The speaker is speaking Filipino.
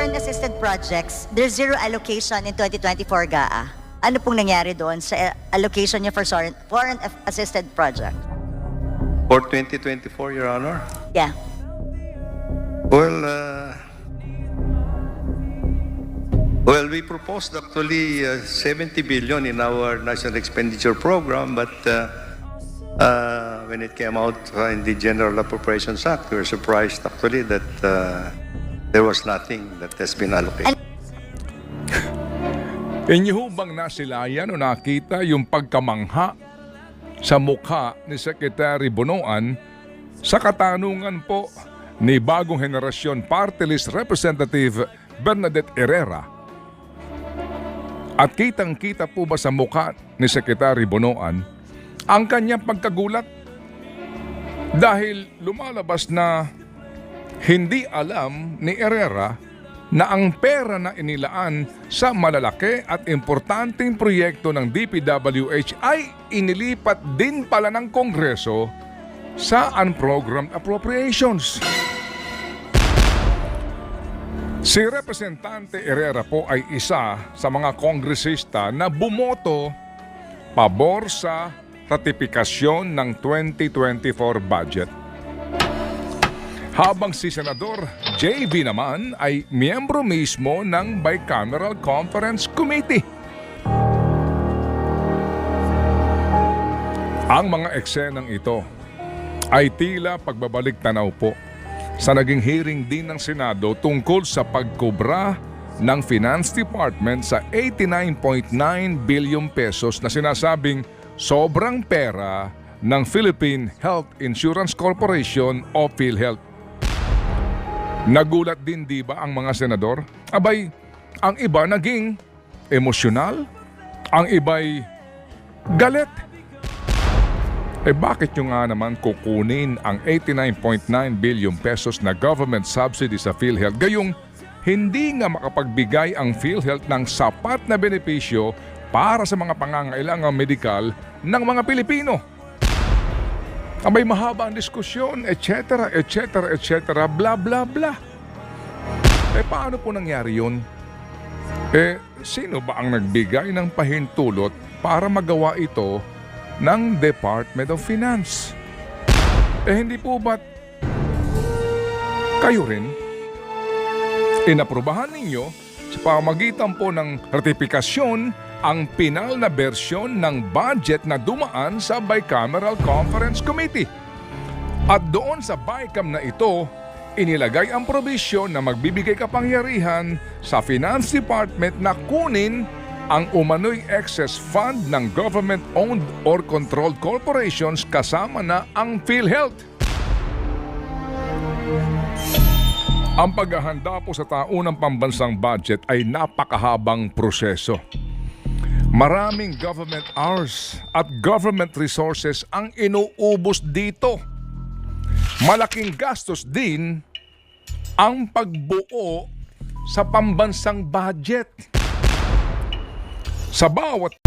foreign assisted projects, there's zero allocation in 2024 GAA. Ano pong nangyari doon sa uh, allocation niyo for foreign, foreign assisted project? For 2024, Your Honor? Yeah. Well, uh, well, we proposed actually uh, 70 billion in our national expenditure program, but uh, uh, when it came out uh, in the General Appropriations Act, we were surprised actually that uh, there was nothing that has been allocated. Inyo bang nasilayan o nakita yung pagkamangha sa mukha ni Secretary Bonoan sa katanungan po ni bagong henerasyon Party List Representative Bernadette Herrera? At kitang-kita po ba sa mukha ni Secretary Bonoan ang kanyang pagkagulat? Dahil lumalabas na hindi alam ni Herrera na ang pera na inilaan sa malalaki at importanteng proyekto ng DPWH ay inilipat din pala ng Kongreso sa unprogrammed appropriations. Si Representante Herrera po ay isa sa mga kongresista na bumoto pabor sa ratifikasyon ng 2024 budget. Habang si Senador JV naman ay miyembro mismo ng Bicameral Conference Committee. Ang mga eksenang ito ay tila pagbabalik tanaw po sa naging hearing din ng Senado tungkol sa pagkobra ng Finance Department sa 89.9 billion pesos na sinasabing sobrang pera ng Philippine Health Insurance Corporation o PhilHealth. Nagulat din di ba ang mga senador? Abay, ang iba naging emosyonal, ang iba'y galit. Eh bakit nyo nga naman kukunin ang 89.9 billion pesos na government subsidy sa PhilHealth gayong hindi nga makapagbigay ang PhilHealth ng sapat na benepisyo para sa mga pangangailangang medikal ng mga Pilipino? Abay mahaba ang diskusyon, etc., etc., etc., bla bla bla. Eh paano po nangyari yun? Eh, sino ba ang nagbigay ng pahintulot para magawa ito ng Department of Finance? Eh hindi po ba't kayo rin? Inaprubahan ninyo sa pamagitan po ng ratifikasyon ang pinal na bersyon ng budget na dumaan sa Bicameral Conference Committee. At doon sa BICAM na ito, inilagay ang probisyon na magbibigay kapangyarihan sa Finance Department na kunin ang umano'y excess fund ng government-owned or controlled corporations kasama na ang PhilHealth. Ang paghahanda po sa taunang pambansang budget ay napakahabang proseso. Maraming government hours at government resources ang inuubos dito. Malaking gastos din ang pagbuo sa pambansang budget. Sa bawat